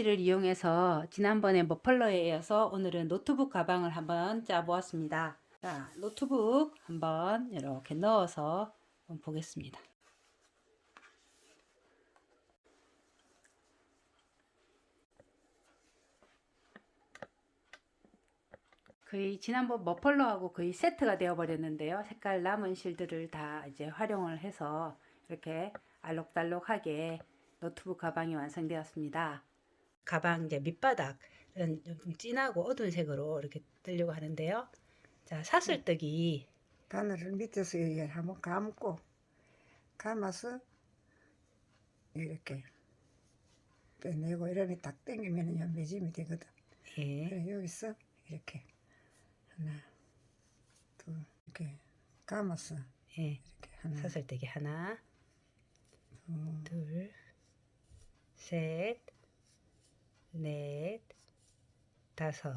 실을 이용해서 지난번에 머플러에 이어서 오늘은 노트북 가방을 한번 짜보았습니다. 자, 노트북 한번 이렇게 넣어서 한번 보겠습니다. 거의 지난번 머플러하고 거의 세트가 되어 버렸는데요. 색깔 남은 실들을 다 이제 활용을 해서 이렇게 알록달록하게 노트북 가방이 완성되었습니다. 가방 이제 밑바닥은 좀 진하고 어두운 색으로 이렇게 뜨려고 하는데요. 자, 사슬뜨기 바늘을 밑에서 이렇게 한번 감고 감아서 이렇게 빼내고 이러면 딱 당기면 매짐이 되거든. 예. 그래 여기서 이렇게 하나 둘 이렇게 감아서 예. 이렇게 하나 사슬뜨기 하나, 둘 둘, 셋, 넷, 다섯.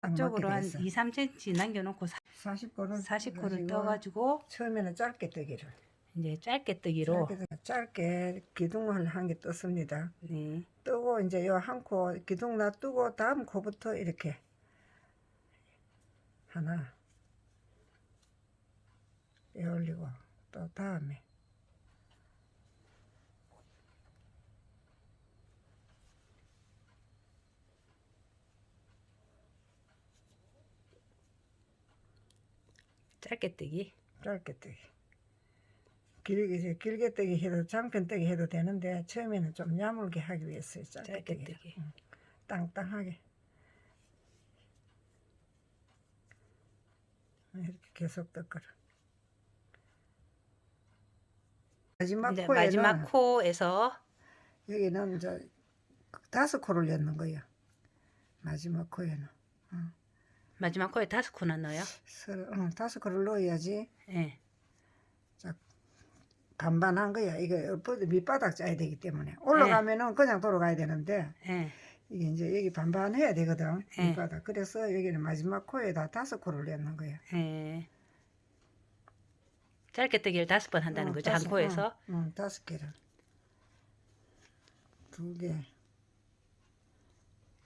딱 쪽으로 한 맞게 됐어. 2, 3cm 남겨놓고 40코를 40코를 떠가지고 처음에는 짧게 뜨기를 이제 짧게 뜨기로 짧게, 뜨- 짧게 기둥을 한 개 떴습니다. 네. 뜨고 이제 요 한 코 기둥 놔두고 다음 코부터 이렇게 하나 에 올리고 또 다음에 짧게 뜨기. 짧게 뜨기 길게 길게 뜨기 해도 장편 뜨기 해도 되는데 처음에는 좀 야물게 하기 위해서 짧게, 짧게 뜨기 뜨기. 땅땅하게 이렇게 계속 뜯거라 마지막 코에는 마지막 코에서 여기는 이제 다섯 코를 넣는 거야. 마지막 코에는. 마지막 코에 다섯 코나 넣어요. 서로, 응, 다섯 코를 넣어야지 예. 반반 한 거야. 이거 밑바닥 짜야 되기 때문에. 올라가면은 그냥 돌아가야 되는데 예. 이게 이제 여기 반반 해야 되거든. 네. 밑바닥. 그래서 여기는 마지막 코에다 다섯 코를 넣는 거야. 예. 짧게 뜨기를 다섯 번 한다는 응, 거죠. 한 다섯- 코에서. 응, 응, 다섯 개를. 두 개.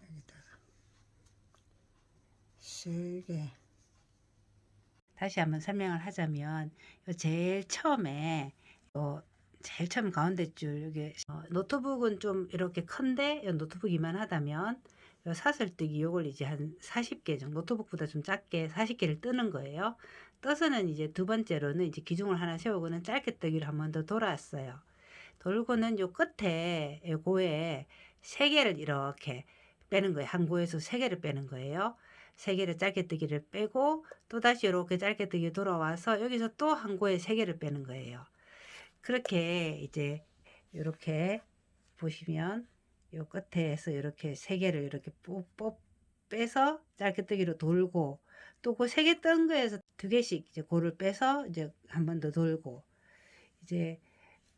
여기다가. 세 개. 다시 한번 설명을 하자면 요 제일 처음에 요 제일 처음 가운데 줄 여기 어, 노트북은 좀 이렇게 큰데 요 노트북 이만 하다면 요 사슬뜨기 요걸 이제 한 40개 정도 노트북보다 좀 작게 40개를 뜨는 거예요. 떠서는 이제 두 번째로는 이제 기둥을 하나 세우고는 짧게 뜨기를 한 번 더 돌았어요. 돌고는 요 끝에 요 고에 세 개를 이렇게 빼는 거예요. 한 고에서 세 개를 빼는 거예요. 세 개를 짧게 뜨기를 빼고 또 다시 이렇게 짧게 뜨기 돌아와서 여기서 또 한 고에 세 개를 빼는 거예요. 그렇게 이제 이렇게 보시면 요 끝에서 이렇게 세 개를 이렇게 뽑, 뽑 빼서 짧게 뜨기로 돌고 또그세개뜬 거에서 두 개씩 이제 고를 빼서 이제 한 번 더 돌고 이제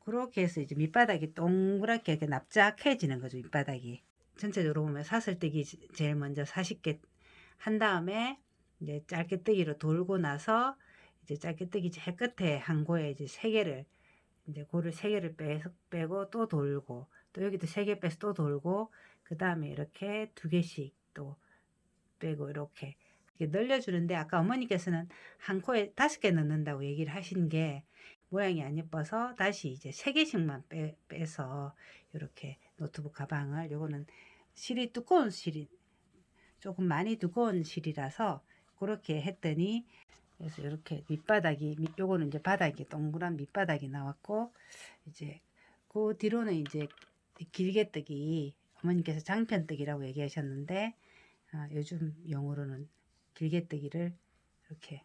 그렇게 해서 이제 밑바닥이 동그랗게 이렇게 납작해지는 거죠 밑바닥이 전체적으로 보면 사슬뜨기 제일 먼저 40개 한 다음에 이제 짧게 뜨기로 돌고 나서 이제 짧게 뜨기 제일 끝에 한 고에 이제 세 개를 이제 고를 세 개를 빼서 빼고 또 돌고 또 여기도 세 개 빼서 또 돌고 그 다음에 이렇게 두 개씩 또 빼고 이렇게 이렇게 늘려주는데 아까 어머니께서는 한 코에 다섯 개 넣는다고 얘기를 하신 게 모양이 안 예뻐서 다시 이제 세 개씩만 빼, 빼서 이렇게 노트북 가방을 요거는 실이 두꺼운 실이 조금 많이 두꺼운 실이라서 그렇게 했더니 그래서 이렇게 밑바닥이 밑- 요거는 이제 바닥이 동그란 밑바닥이 나왔고 이제 그 뒤로는 이제 길게 뜨기 어머니께서 장편 뜨기라고 얘기하셨는데 아, 요즘 용어로는 길게 뜨기를 이렇게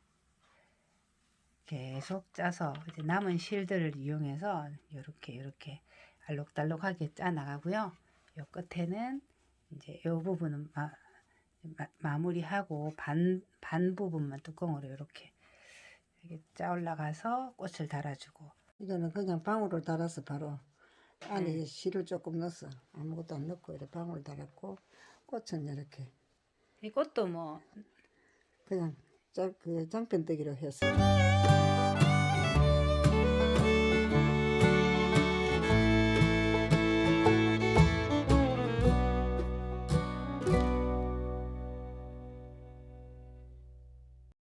계속 짜서 이제 남은 실들을 이용해서 이렇게 이렇게 알록달록하게 짜 나가고요. 요 끝에는 이제 요 부분은 마, 마, 마무리하고 반, 반 부분만 뚜껑으로 이렇게 이렇게 짜 올라가서 꽃을 달아주고 이거는 그냥 방울을 달아서 바로 안에 네. 실을 조금 넣어서 아무것도 안 넣고 이렇게 방울 달았고 꽃은 이렇게 이 꽃도 뭐 그냥 짤, 그 장편뜨기로 해서